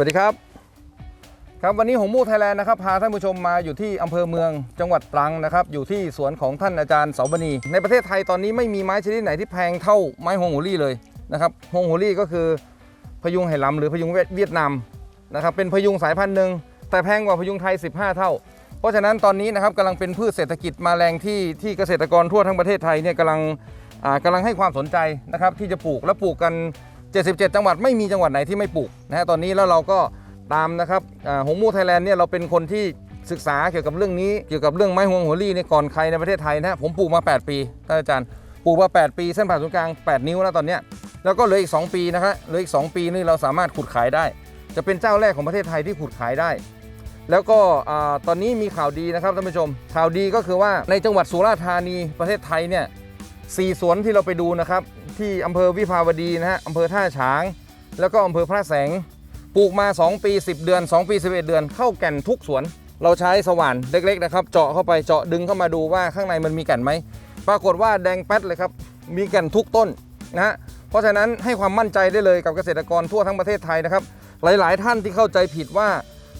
สวัสดีครับ ครับวันนี้หงมูไทยแลนด์นะครับพาท่านผู้ชมมาอยู่ที่อำเภอเมืองจังหวัดตรังนะครับ อยู่ที่สวนของท่านอาจารย์เสาวณีในประเทศไทยตอนนี้ไม่มีไม้ชนิดไหนที่แพงเท่าไม้ฮงหูรี่เลยนะครับฮงหูรี่ก็คือพยุงไหหลำหรือพยุงเวียดนามนะครับเป็นพยุงสายพันธุ์หนึ่งแต่แพงกว่าพยุงไทย 15 เท่า เพราะฉะนั้นตอนนี้นะครับกำลังเป็นพืชเศรษฐกิจมาแรงที่ที่เกษตรกรทั่วทั้งประเทศไทยเนี่ยกำลังกำลังให้ความสนใจนะครับที่จะปลูกและปลูกกัน 77 จังหวัดไม่มีจังหวัดไหนที่ไม่ปลูกนะฮะตอนนี้แล้วเราก็ตามนะครับหงมูไทยแลนด์เนี่ยเราเป็นคนที่ศึกษาเกี่ยวกับเรื่องนี้เกี่ยวกับเรื่องไม้ฮวงหัวลี่เนี่ยก่อนใครในประเทศไทยนะฮะผมปลูกมา 8 ปีท่านอาจารย์ปลูกมา 8 ปีเส้นผ่านศูนย์กลาง 8 นิ้วแล้วตอนเนี้ยแล้วก็เหลืออีก 2 ปีนะครับเหลืออีก 2 ปีนี่เราสามารถขุดขายได้ จะเป็นเจ้าแรกของประเทศไทยที่ขุดขายได้ แล้วก็ตอนนี้มีข่าวดีนะครับท่านผู้ชม ข่าวดีก็คือว่าในจังหวัดสุราษฎร์ธานีประเทศไทยเนี่ยสี่สวนที่เราไปดูนะครับ ที่อำเภอวิภาวดีนะฮะอำเภอท่าฉาง แล้วก็อำเภอพระแสง ปลูกมา 2 ปี 10 เดือน 2 ปี 11 เดือน เข้าแก่นทุกสวน เราใช้สว่านเล็กๆนะครับ เจาะเข้าไปเจาะดึงเข้ามาดูว่าข้างในมันมีแก่นไหม ปรากฏว่าแดงแป๊ดเลยครับ มีแก่นทุกต้นนะฮะ เพราะฉะนั้นให้ความมั่นใจได้เลยกับเกษตรกรทั่วทั้งประเทศไทยนะครับ หลายๆ ท่านที่เข้าใจผิดว่า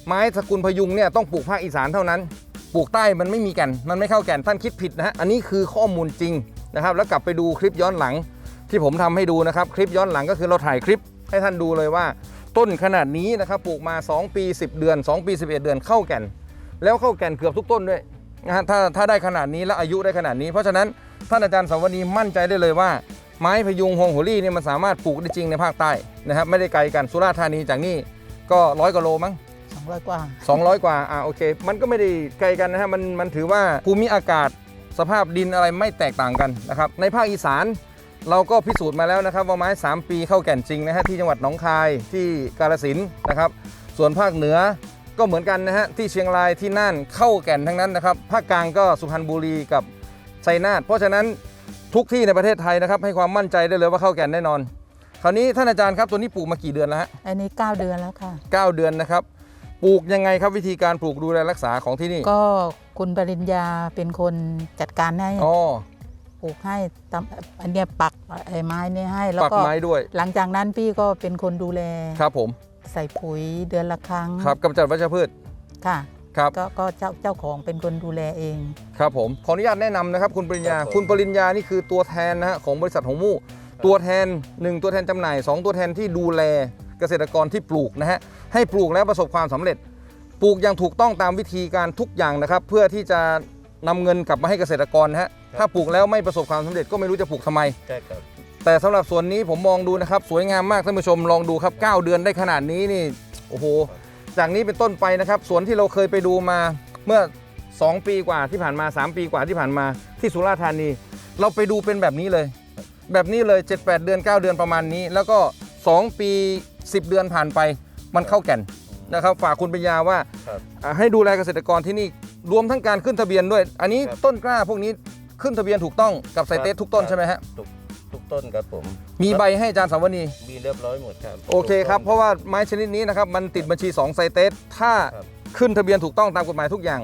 ไม้สกุลพยุงเนี่ยต้องปลูกภาคอีสานเท่านั้น ปลูกใต้มันไม่มีแก่น มันไม่เข้าแก่น ท่านคิดผิดนะฮะ อันนี้คือข้อมูลจริงนะครับ แล้วกลับไปดูคลิปย้อนหลัง ที่ผมทำให้ดูนะครับคลิปย้อนหลังก็คือเราถ่ายคลิปให้ท่านดูเลยว่า ต้นขนาดนี้นะครับปลูกมา 2 ปี 10 เดือน 2 ปี 11 เดือนเข้าแก่น แล้วเข้าแก่นเกือบทุกต้นด้วยนะฮะถ้าถ้าได้ขนาดนี้และอายุได้ขนาดนี้ เพราะฉะนั้นท่านอาจารย์สาวนีมั่นใจได้เลยว่า ไม้พยุงฮวงหัวลี่เนี่ยมันสามารถปลูกได้จริงในภาคใต้นะครับไม่ได้ไกลกันสุราษฎร์ธานีจากนี่ก็ร้อยกว่าโลมั้ง200 กว่า 200 กว่าอ่าโอเค มันก็ไม่ได้ไกลกันนะฮะมันมันถือว่าภูมิอากาศสภาพดินอะไรไม่แตกต่างกันนะครับในภาคอีสาน เราก็พิสูจน์มาแล้วนะครับว่าไม้ 3 ปีเข้าแก่นจริงนะฮะที่จังหวัดหนองคายที่กาฬสินธุ์นะครับ ส่วนภาคเหนือก็เหมือนกันนะฮะที่เชียงรายที่น่านเข้าแก่นทั้งนั้นนะครับภาคกลางก็สุพรรณบุรีกับชัยนาทเพราะฉะนั้นทุกที่ในประเทศไทยนะครับ ให้ความมั่นใจได้เลยว่าเข้าแก่นแน่นอน คราวนี้ท่านอาจารย์ครับตัวนี้ปลูกมากี่เดือนแล้วฮะอันนี้ 9 เดือนแล้วค่ะเก้าเดือนนะครับปลูกยังไงครับวิธีการปลูกดูแลรักษาของที่นี่ก็คุณปริญญาเป็นคนจัดการให้อ๋อ ปลูกให้ตำอันเนี้ยปักไอ้ไม้เนี่ยให้แล้วปักก็ไม้ด้วยหลังจากนั้นพี่ก็เป็นคนดูแล ครับผมใส่ปุ๋ยเดือนละครั้งครับกำจัดวัชพืชค่ะครับก็ก็เจ้าเจ้าของเป็นคนดูแลเอง ครับผมขออนุญาตแนะนำนะครับ คุณปริญญาครับผม คุณปริญญานี่คือตัวแทนนะฮะของบริษัทหงมู่ ตัวแทน 1 ตัวแทนจำหน่าย 2 ตัวแทนที่ดูแลเกษตรกรที่ปลูกนะฮะให้ปลูกแล้วประสบความสำเร็จ ปลูกอย่างถูกต้องตามวิธีการทุกอย่างนะครับ เพื่อที่จะ นำเงินกลับมาให้เกษตรกรนะฮะถ้าปลูกแล้วไม่ประสบความสำเร็จก็ไม่รู้จะปลูกทำไม ใช่ครับแต่สำหรับส่วนนี้ผมมองดูนะครับ สวยงามมากท่านผู้ชมลองดูครับ 9 เดือนได้ขนาดนี้นี่โอ้โหจากนี้เป็นต้นไปนะครับสวนที่เราเคยไปดูมาเมื่อ 2 ปีกว่าที่ผ่านมา 3 ปีกว่าที่ผ่านมาที่สุราษฎร์ธานี เราไปดูเป็นแบบนี้เลย แบบนี้เลย 7-8 เดือน 9 เดือนประมาณนี้ แล้วก็ 2 ปี 10 เดือนผ่านไป มันเข้าแก่นนะครับ ฝากคุณปัญญาว่าครับ อ่าให้ดูแลเกษตรกรที่นี่ รวมทั้งการขึ้นทะเบียนด้วย อันนี้ครับต้นกล้าพวกนี้ขึ้นทะเบียนถูกต้องกับไซเตสทุกต้นใช่ไหมฮะ ทุกทุกต้นครับผมมีใบให้อาจารย์สาวนีมีเรียบร้อยหมดครับโอเคครับทุกเพต้น ราะว่าไม้ชนิดนี้นะครับมันติดบัญชี2ไซเตสถ้าครับ ขึ้นทะเบียนถูกต้องตามกฎหมายทุกอย่าง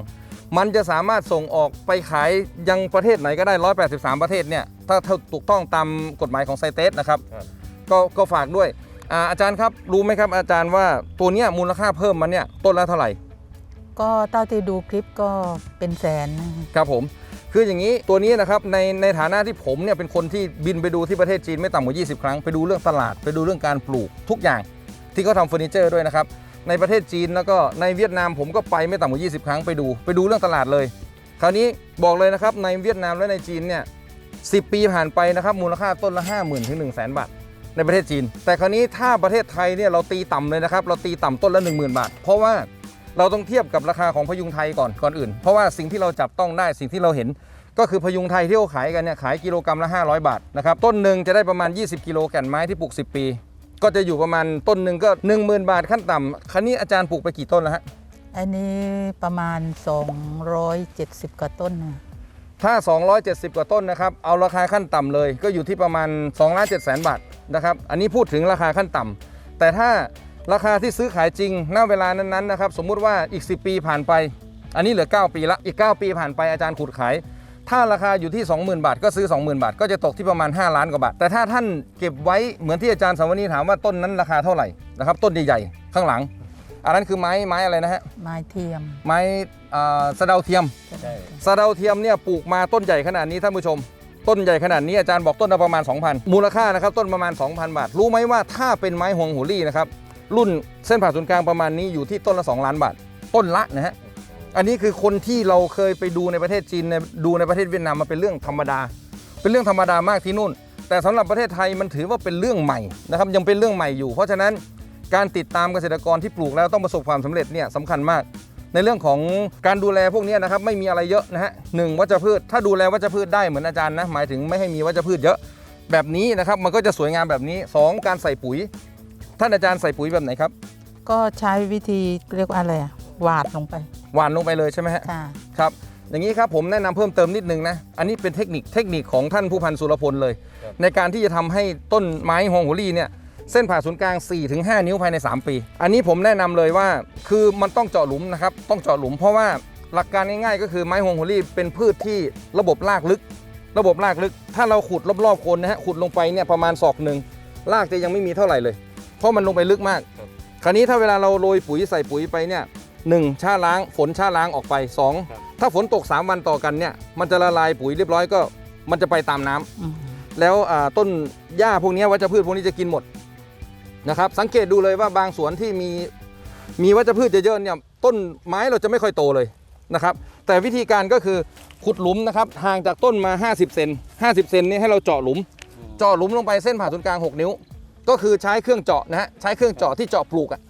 มันจะสามารถส่งออกไปขายยังประเทศไหนก็ได้ 183 ประเทศเนี่ยถ้าถ้าถูกต้องตามกฎหมายของไซเตสนะครับ ครับ ก็ก็ฝากด้วยอาอาจารย์ครับรู้ไหมครับอาจารย์ว่าตัวเนี้ยมูลค่าเพิ่มมันเนี่ยต้นละเท่าไหร่ ก็เท่าที่ดูคลิปก็เป็นแสนนะคะครับผมคืออย่างนี้ตัวนี้นะครับในในฐานะที่ผมเนี่ยเป็นคนที่บินไปดูที่ประเทศจีนไม่ต่ำกว่า 20 ครั้ง ไปดูเรื่องตลาดไปดูเรื่องการปลูกทุกอย่าง ที่เขาทำเฟอร์นิเจอร์ด้วยนะครับในประเทศจีนแล้วก็ในเวียดนามผมก็ไปไม่ต่ำกว่า 20 ครั้งไปดู ไปดูเรื่องตลาดเลย คราวนี้บอกเลยนะครับในเวียดนามและในจีนเนี่ย10ปีผ่านไปนะครับมูลค่าต้นละ 5 0,000 ถึง 1 0 0 0 0แบาท ในประเทศจีน แต่คราวนี้ถ้าประเทศไทยเนี่ยเราตีต่ำเลยนะครับเราตีต่ำต้นละ 10,000 บาท เพราะว่า เราต้องเทียบกับราคาของพยุงไทยก่อนก่อนอื่น เพราะว่าสิ่งที่เราจับต้องได้สิ่งที่เราเห็น ก็คือพยุงไทยที่เขาขายกันเนี่ยขายกิโลกรัมละ 500 บาทนะครับต้นหนึ่งจะได้ประมาณ 20 กิโลแก่นไม้ที่ปลูก 10 ปี ก็จะอยู่ประมาณต้นหนึ่งก็ 10,000 บาทขั้นต่ำคราวนี้อาจารย์ปลูกไปกี่ต้นแล้วฮะอันนี้ประมาณ 270 กว่าต้นนะถ้า 270 กว่าต้นนะครับ เอาราคาขั้นต่ำเลย ก็อยู่ที่ประมาณ2ล้าน7แสนบาทนะครับ อันนี้พูดถึงราคาขั้นต่ำแต่ถ้า ราคาที่ซื้อขายจริงณเวลานั้นๆนะครับสมมุติว่าอีก 10 ปีผ่านไป อันนี้เหลือ 9 ปีละอีก 9 ปีผ่านไปอาจารย์ขุดขาย ถ้าราคาอยู่ที่ 20,000 บาท ก็ซื้อ 20,000 บาท ก็จะตกที่ประมาณ 5 ล้านกว่าบาท แต่ถ้าท่านเก็บไว้เหมือนที่อาจารย์สาวนีถามว่าต้นนั้นราคาเท่าไหร่นะครับต้นใหญ่ๆข้างหลัง อันนั้นคือไม้ไม้อะไรนะฮะไม้เทียม ไม้อ่าสะเดาเทียมใช่สะเดาเทียมเนี่ยปลูกมาต้นใหญ่ขนาดนี้ท่านผู้ชม ต้นใหญ่ขนาดนี้อาจารย์บอกต้นละประมาณ 2,000 มูลค่านะครับต้นประมาณ 2,000 บาท รู้ไหมว่าถ้าเป็นไม้หวงหูรี่นะครับ รุ่นเส้นผ่าศูนย์กลางประมาณนี้อยู่ที่ต้นละ 2 ล้านบาท ต้นละนะฮะ อันนี้คือคนที่เราเคยไปดูในประเทศจีนในดูในประเทศเวียดนามมาเป็นเรื่องธรรมดา เป็นเรื่องธรรมดามากที่นู่น แต่สำหรับประเทศไทยมันถือว่าเป็นเรื่องใหม่นะครับยังเป็นเรื่องใหม่อยู่ เพราะฉะนั้นการติดตามเกษตรกรที่ปลูกแล้วต้องประสบความสำเร็จเนี่ยสำคัญมาก ในเรื่องของการดูแลพวกนี้นะครับไม่มีอะไรเยอะนะฮะหนึ่งวัชพืช ถ้าดูแลวัชพืชได้เหมือนอาจารย์นะหมายถึงไม่ให้มีวัชพืชเยอะแบบนี้นะครับมันก็จะสวยงามแบบนี้สองการใส่ปุ๋ย ท่านอาจารย์ใส่ปุ๋ยแบบไหนครับก็ใช้วิธีเรียกว่าอะไรอะหวาดลงไปหวานลงไปเลยใช่ไหมฮะค่ะ ครับ อย่างนี้ครับผมแนะนำเพิ่มเติมนิดนึงนะ อันนี้เป็นเทคนิคเทคนิคของท่านผู้พันสุรพลเลยในการที่จะทำให้ต้นไม้ฮวงหัวลี่เนี่ยเส้นผ่าศูนย์กลาง 4-5 นิ้วภายใน 3 ปี อันนี้ผมแนะนำเลยว่าคือมันต้องเจาะหลุมนะครับ ต้องเจาะหลุมเพราะว่าหลักการง่ายๆ ก็คือไม้ฮวงหัวลี่เป็นพืชที่ระบบรากลึก ระบบรากลึก ถ้าเราขุดรอบๆโคนนะฮะขุดลงไปเนี่ยประมาณศอกหนึ่งรากจะยังไม่มีเท่าไหร่เลยเพ ราะมันลงไปลึกมากคราวนี้ถ้าเวลาเราโรยปุ๋ยใส่ปุ๋ยไปเนี่ยหนึ่งชาล้างฝนชาล้างออกไปสองครับถ้าฝนตก 3 วันต่อกันเนี่ยมันจะละลายปุ๋ยเรียบร้อยก็มันจะไปตามน้ำอืมแล้วอ่าต้นหญ้าพวกนี้วัชพืชพวกนี้จะกินหมดนะครับสังเกตดูเลยว่าบางสวนที่มีมีวัชพืชเยอะๆเนี่ยต้นไม้เราจะไม่ค่อยโตเลยนะครับแต่วิธีการก็คือขุดหลุมนะครับห่างจากต้นมา 50 เซน50 เซนนี่ให้เราเจาะหลุม เจาะหลุมลงไปเส้นผ่าศูนย์กลาง 6 นิ้ว ก็คือใช้เครื่องเจาะนะฮะใช้เครื่องเจาะที่เจาะปลูกอะ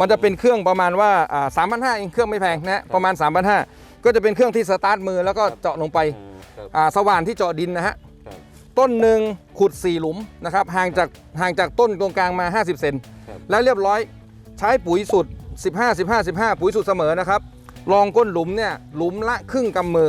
มันจะเป็นเครื่องประมาณว่าสามพันห้าเองเครื่องไม่แพงนะฮะประมาณ3 5 0 0ก็จะเป็นเครื่องที่สตาร์ทมือแล้วก็เจาะลงไปอืมครับอ่าสว่านที่เจาะดินนะฮะครับต้นหนึ่งขุด 4 หลุมนะครับห่างจากห่างจากต้นตรงกลางมา 50 เซนครับแล้วเรียบร้อยใช้ปุ๋ยสูตร15 15 15 ปุ๋ยสูตรเสมอนะครับลองก้นหลุมเนี่ยหลุมละครึ่งกำมือ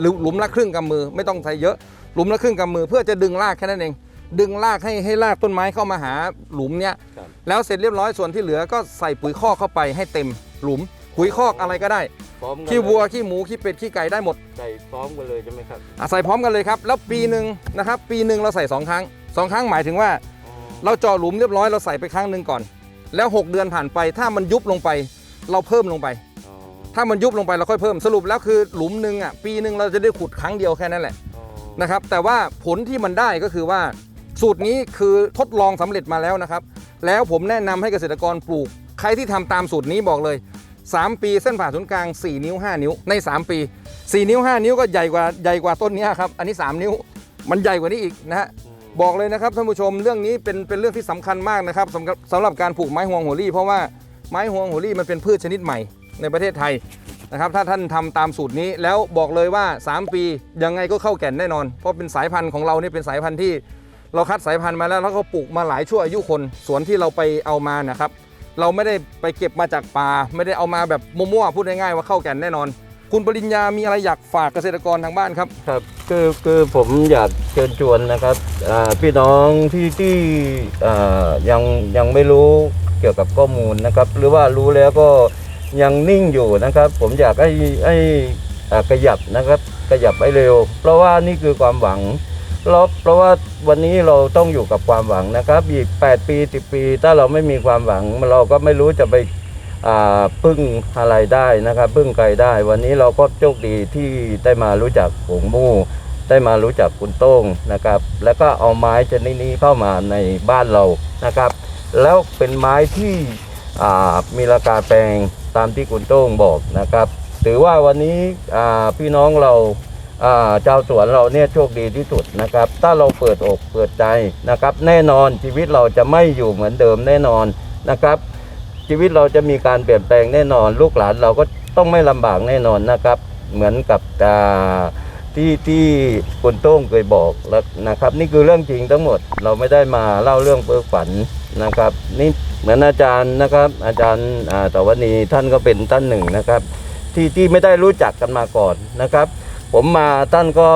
หรือหลุมละครึ่งกำมือ ไม่ต้องใส่เยอะหลุมละครึ่งกำมือ เพื่อจะดึงรากแค่นั้นเอง ดึงรากให้ให้รากต้นไม้เข้ามาหาหลุมเนี่ยครับแล้วเสร็จเรียบร้อยส่วนที่เหลือก็ใส่ปุ๋ยคอกเข้าไปให้เต็มหลุมปุ๋ยคอกอะไรก็ได้ พร้อมกันขี้วัวเลยขี้หมูขี้เป็ดขี้ไก่ได้หมดใส่พร้อมกันเลยใช่ไหมครับอะใส่พร้อมกันเลยครับ แล้วปีหนึ่งนะครับปีหนึ่งเราใส่สองครั้งสองครั้งหมายถึงว่า อ๋อเราเจาะหลุมเรียบร้อยเราใส่ไปครั้งหนึ่งก่อน แล้ว 6 เดือนผ่านไปถ้ามันยุบลงไป เราเพิ่มลงไป อ๋อถ้ามันยุบลงไปเราค่อยเพิ่มสรุปแล้วคือหลุมหนึ่งอะปีหนึ่งเราจะได้ขุดครั้งเดียวแค่นั้นแหละอ๋อนะครับแต่ว่าผลที่มันได้ก็คือว่า สูตรนี้คือทดลองสำเร็จมาแล้วนะครับ แล้วผมแนะนำให้เกษตรกรปลูก ใครที่ทำตามสูตรนี้บอกเลย 3 ปีเส้นผ่าศูนย์กลาง 4 นิ้ว 5 นิ้วใน 3 ปี 4 นิ้ว 5 นิ้วก็ใหญ่กว่าใหญ่กว่าต้นเนี้ยครับ อันนี้ 3 นิ้วมันใหญ่กว่านี้อีกนะฮะอืมบอกเลยนะครับท่านผู้ชมเรื่องนี้เป็นเป็นเรื่องที่สำคัญมากนะครับสำหรับสำหรับการปลูกไม้ฮวงหัวลี่ เพราะว่าไม้ฮวงหัวลี่มันเป็นพืชชนิดใหม่ในประเทศไทยนะครับถ้าท่านทำตามสูตรนี้แล้วบอกเลยว่า 3 ปียังไงก็เข้าแก่นแน่นอน เพราะเป็นสายพันธุ์ของเรานี่เป็นสายพันธุ์ที่ เราคัดสายพันธุ์มาแล้วแล้วก็ปลูกมาหลายชั่วอายุคนสวนที่เราไปเอามานะครับ เราไม่ได้ไปเก็บมาจากป่าไม่ได้เอามาแบบมั่วๆพูดง่ายๆว่าเข้าแก่นแน่นอน คุณปริญญามีอะไรอยากฝากเกษตรกรทางบ้านครับ ครับคือคือผมอยากเชิญชวนนะครับอ่าพี่น้องที่ที่อ่ายังยังไม่รู้เกี่ยวกับข้อมูลนะครับ หรือว่ารู้แล้วก็ยังนิ่งอยู่นะครับ ผมอยากให้ให้อ่าขยับนะครับขยับให้เร็ว เพราะว่านี่คือความหวัง เราเพราะว่าวันนี้เราต้องอยู่กับความหวังนะครับ อีก 8 ปี 10 ปี ถ้าเราไม่มีความหวัง เราก็ไม่รู้จะไปพึ่งอะไรได้นะครับ พึ่งใครได้ วันนี้เราก็โชคดีที่ได้มารู้จักผงมู่ ได้มารู้จักคุณโต้งนะครับ แล้วก็เอาไม้ชนิดนี้เข้ามาในบ้านเรานะครับ แล้วเป็นไม้ที่มีราคาแพงตามที่คุณโต้งบอกนะครับ ถือว่าวันนี้พี่น้องเรา อ่าเจ้าวสวนเราเนี่ยโชคดีที่สุดนะครับ ถ้าเราเปิดอกเปิดใจนะครับ แน่นอนชีวิตเราจะไม่อยู่เหมือนเดิมแน่นอนนะครับ ชีวิตเราจะมีการเปลี่ยนแปลงแน่นอน ลูกหลานเราก็ต้องไม่ลำบากแน่นอนนะครับ เหมือนกับที่ที่คุณโต้งเคยบอกแล้วนะครับ นี่คือเรื่องจริงทั้งหมดเราไม่ได้มาเล่าเรื่องเพ้อฝันนะครับ นี่เหมือนอาจารย์นะครับ อาจารย์อ่าตวนีท่านก็เป็นท่านหนึ่งนะครับ ที่ที่ไม่ได้รู้จักกันมาก่อนนะครับ ผมมาท่านก็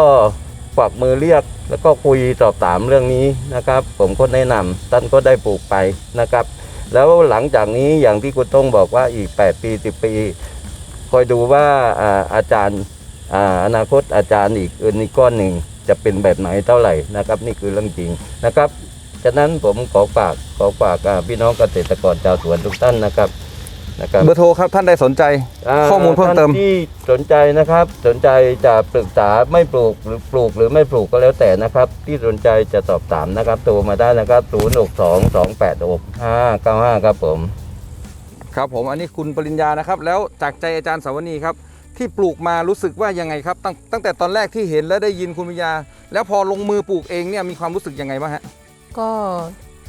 ฝักมือเรียก แล้วก็คุยสอบถามเรื่องนี้นะครับ ผมก็แนะนำท่านก็ได้ปลูกไปนะครับ แล้วหลังจากนี้อย่างที่คุณต้องบอกว่าอีก 8 ปี 10 ปี คอยดูว่าอาจารย์อนาคตอาจารย์อีกอื่นอีกก้อนหนึ่งจะเป็นแบบไหนเท่าไหร่นะครับ นี่คือเรื่องจริงนะครับฉะนั้นผมขอฝากขอฝากพี่น้องเกษตรกรชาวสวนทุกท่านนะครับ นะครับเบอร์โทรครับท่านใดสนใจาข้อมูลเพิ่มเติมท่านที่สนใจนะครับสนใจจะปรึกษาไม่ปลูกหรือปลูกหรือไม่ปลูกก็แล้วแต่นะครับ ที่สนใจจะสอบถามนะครับโทรมาได้นะครับ0 6 2 2 8 6 5 9 5ครับผมครับผมอันนี้คุณปริญญานะครับ แล้วจากใจอาจารย์สาวนีครับที่ปลูกมารู้สึกว่ายังไงครับ ตั้งตั้งแต่ตอนแรกที่เห็นและได้ยินคุณปริญญา แล้วพอลงมือปลูกเองเนี่ยมีความรู้สึกยังไงบ้างฮะก็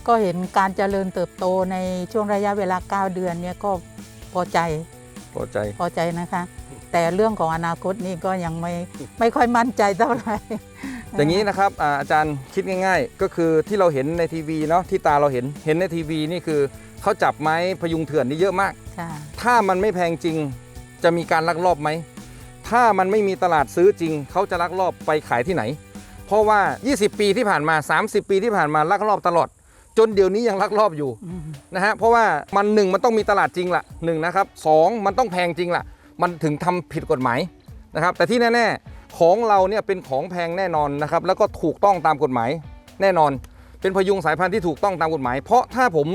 ก็เห็นการเจริญเติบโตในช่วงระยะเวลา 9 เดือนเนี่ยก็พอใจพอใจพอใจนะคะ แต่เรื่องของอนาคตนี่ก็ยังไม่ไม่ค่อยมั่นใจเท่าไหร่อย่างนี้นะครับอาอาจารย์คิดง่าย ๆ ก็คือที่เราเห็นในทีวีเนาะที่ตาเราเห็นเห็นในทีวีนี่คือเขาจับไม้พยุงเถื่อนนี่เยอะมากค่ะถ้ามันไม่แพงจริงจะมีการลักลอบไหมถ้ามันไม่มีตลาดซื้อจริงเขาจะลักลอบไปขายที่ไหน เพราะว่า 20 ปีที่ผ่านมา 30 ปีที่ผ่านมาลักลอบตลอด จนเดี๋ยวนี้ยังลักลอบอยู่อืมนะฮะเพราะว่ามันหนึ่งมันต้องมีตลาดจริงละหนึ่งนะครับสองมันต้องแพงจริงละมันถึงทำผิดกฎหมายนะครับแต่ที่แน่ๆของเราเนี่ยเป็นของแพงแน่นอนนะครับแล้วก็ถูกต้องตามกฎหมายแน่นอน เป็นพยุงสายพันธุ์ที่ถูกต้องตามกฎหมาย เพราะถ้าผม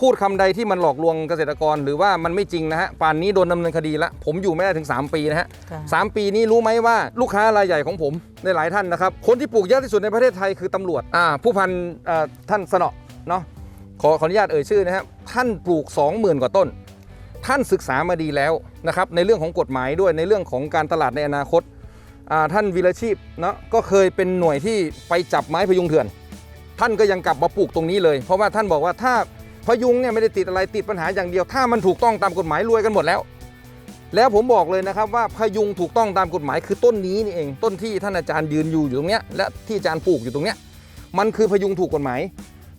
พูดคำใดที่มันหลอกลวงเกษตรกรหรือว่ามันไม่จริงนะฮะป่านนี้โดนดำเนินคดีละผมอยู่ไม่ได้ถึง 3 ปีนะฮะค่ะสามปีนี้รู้ไหมว่าลูกค้ารายใหญ่ของผมในหลายท่านนะครับ คนที่ปลูกเยอะที่สุดในประเทศไทยคือตำรวจอ่าผู้พันเอ่อท่านสนอ เนาะขอขออนุญาตเอ่ยชื่อนะครับท่านปลูก 20,000 กว่าต้น ท่านศึกษามาดีแล้วนะครับในเรื่องของกฎหมายด้วยในเรื่องของการตลาดในอนาคตาท่านวีรชีพเนาะก็เคยเป็นหน่วยที่ไปจับไม้พยุงเถื่อน ท่านก็ยังกลับมาปลูกตรงนี้เลย เพราะว่าท่านบอกว่าถ้าพยุงเนี่ยไม่ได้ติดอะไรติดปัญหาอย่างเดียว ถ้ามันถูกต้องตามกฎหมายรวยกันหมดแล้ว แล้วผมบอกเลยนะครับว่าพยุงถูกต้องตามกฎหมายคือต้นนี้นี่เอง ต้นที่ท่านอาจารย์ยืนอยู่อยู่ตรงเนี้ยและที่อาจารย์ปลูกอยู่ตรงเนี้ยมันคือพยุงถูกกฎหมาย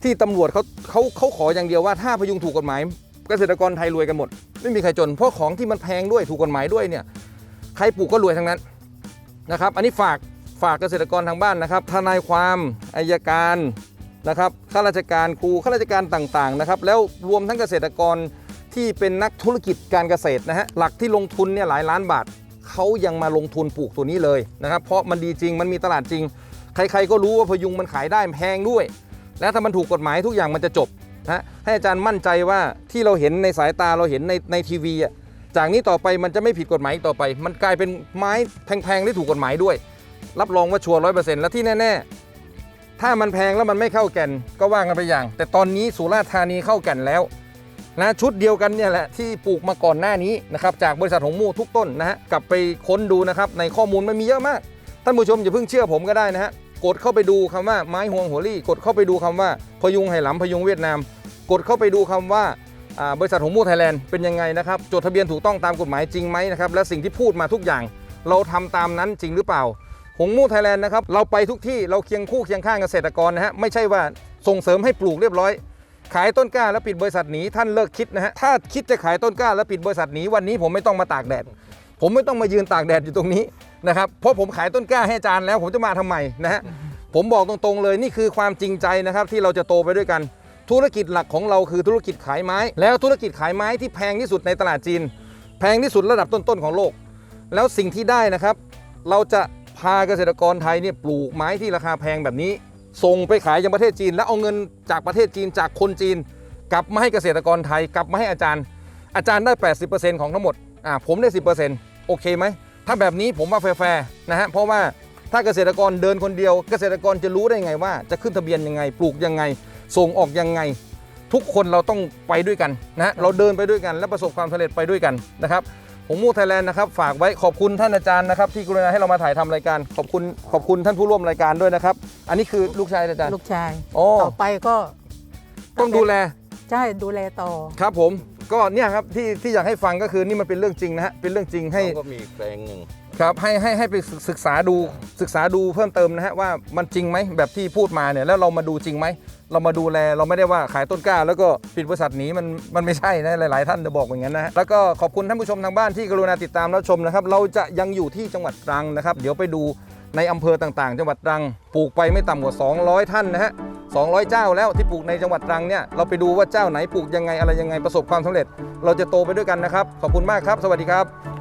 ที่ตำรวจเขาเขาเขาขออย่างเดียวว่าถ้าพยุงถูกกฎหมาย เกษตรกรไทยรวยกันหมด ไม่มีใครจน เพราะของที่มันแพงด้วยถูกกฎหมายด้วยเนี่ยใครปลูกก็รวยทั้งนั้นนะครับ อันนี้ฝากฝากเกษตรกรทางบ้านนะครับทนายความอายการนะครับข้าราชการครูข้าราชการต่างๆนะครับแล้วรวมทั้งเกษตรกรที่เป็นนักธุรกิจการเกษตรนะฮะหลักที่ลงทุนเนี่ยหลายล้านบาทเขายังมาลงทุนปลูกตัวนี้เลยนะครับเพราะมันดีจริงมันมีตลาดจริง ใครๆก็รู้ว่าพยุงมันขายได้แพงด้วย และถ้ามันถูกกฎหมายทุกอย่างมันจะจบนะให้อาจารย์มั่นใจว่าที่เราเห็นในสายตาเราเห็นในในทีวีอะจากนี้ต่อไปมันจะไม่ผิดกฎหมายต่อไป มันกลายเป็นไม้แพงๆที่ถูกกฎหมายด้วย รับรองว่าชัวร์ร้อยเปอร์เซ็นต์และที่แน่ ๆ ถ้ามันแพงแล้วมันไม่เข้าแก่นก็ว่ากันไปอย่าง แต่ตอนนี้สุราษฎร์ธานีเข้าแก่นแล้วนะชุดเดียวกันเนี่ยแหละที่ปลูกมาก่อนหน้านี้นะครับจากบริษัทหงมูทุกต้นนะฮะกลับไปค้นดูนะครับในข้อมูลมันมีเยอะมาก ท่านผู้ชมอย่าเพิ่งเชื่อผมก็ได้นะฮะ กดเข้าไปดูคำว่าไม้ห่วงหัวลี่ กดเข้าไปดูคำว่าพยุงไหหลำพยุงเวียดนาม กดเข้าไปดูคำว่าอ่าบริษัทหงมูไทยแลนด์เป็นยังไงนะครับ จดทะเบียนถูกต้องตามกฎหมายจริงไหมนะครับ และสิ่งที่พูดมาทุกอย่าง เราทำตามนั้นจริงหรือเปล่า หงมูไทยแลนด์นะครับ เราไปทุกที่เราเคียงคู่เคียงข้างเกษตรกรนะฮะ ไม่ใช่ว่าส่งเสริมให้ปลูกเรียบร้อย ขายต้นกล้าแล้วปิดบริษัทหนีท่านเลิกคิดนะฮะ ถ้าคิดจะขายต้นกล้าแล้วปิดบริษัทหนีวันนี้ผมไม่ต้องมาตากแดด ผมไม่ต้องมายืนตากแดดอยู่ตรงนี้ นะครับเพราะผมขายต้นกล้าให้อาจารย์แล้วผมจะมาทำไมนะฮะผมบอกตรงๆเลยนี่คือความจริงใจนะครับที่เราจะโตไปด้วยกัน ธุรกิจหลักของเราคือธุรกิจขายไม้ แล้วธุรกิจขายไม้ที่แพงที่สุดในตลาดจีน แพงที่สุดระดับต้นๆของโลก แล้วสิ่งที่ได้นะครับ เราจะพาเกษตรกรไทยเนี่ยปลูกไม้ที่ราคาแพงแบบนี้ ส่งไปขายยังประเทศจีน แล้วเอาเงินจากประเทศจีนจากคนจีน กลับมาให้เกษตรกรไทย กลับมาให้อาจารย์ อาจารย์ได้ 80%ของทั้งหมดอ่าผมได้ 10%โอเคไหม ถ้าแบบนี้ผมว่าแฟร์ๆนะฮะเพราะว่าถ้าเกษตรกรเดินคนเดียว เกษตรกรจะรู้ได้ไงว่า จะขึ้นทะเบียนยังไง ปลูกยังไง ส่งออกยังไง ทุกคนเราต้องไปด้วยกันนะฮะเราเดินไปด้วยกันและประสบความสำเร็จไปด้วยกันนะครับผมมูไทยแลนด์นะครับฝากไว้ขอบคุณท่านอาจารย์นะครับที่กรุณาให้เรามาถ่ายทำรายการ ขอบคุณขอบคุณท่านผู้ร่วมรายการด้วยนะครับ อันนี้คือลูกชายอาจารย์ลูกชายโอ้ต่อไปก็ต้องดูแลใช่ดูแลต่อครับผม ก็เนี่ยครับที่ที่อยากให้ฟังก็คือนี่มันเป็นเรื่องจริงนะฮะเป็นเรื่องจริงให้เขาก็มีแปลงหนึ่ง ครับให้ให้ให้ไปศึกษาดูศึกษาดูเพิ่มเติมนะฮะว่ามันจริงไหมแบบที่พูดมาเนี่ยแล้วเรามาดูจริงไหมเรามาดูแลเราไม่ได้ว่าขายต้นกล้า แล้วก็ปิดบริษัทหนี้มันมันไม่ใช่นะหลาย ๆ ท่านจะบอกอย่างนั้นนะฮะแล้วก็ขอบคุณท่านผู้ชมทางบ้านที่กรุณาติดตามรับชมนะครับ เราจะยังอยู่ที่จังหวัดตรังนะครับ เดี๋ยวไปดูในอำเภอต่าง ๆ จังหวัดตรังปลูกไปไม่ต่ำกว่า 200 ท่านนะฮะ 200 เจ้าแล้วที่ปลูกในจังหวัดตรังเนี่ยเราไปดูว่าเจ้าไหนปลูกยังไงอะไรยังไงประสบความสำเร็จ เราจะโตไปด้วยกันนะครับ ขอบคุณมากครับ สวัสดีครับ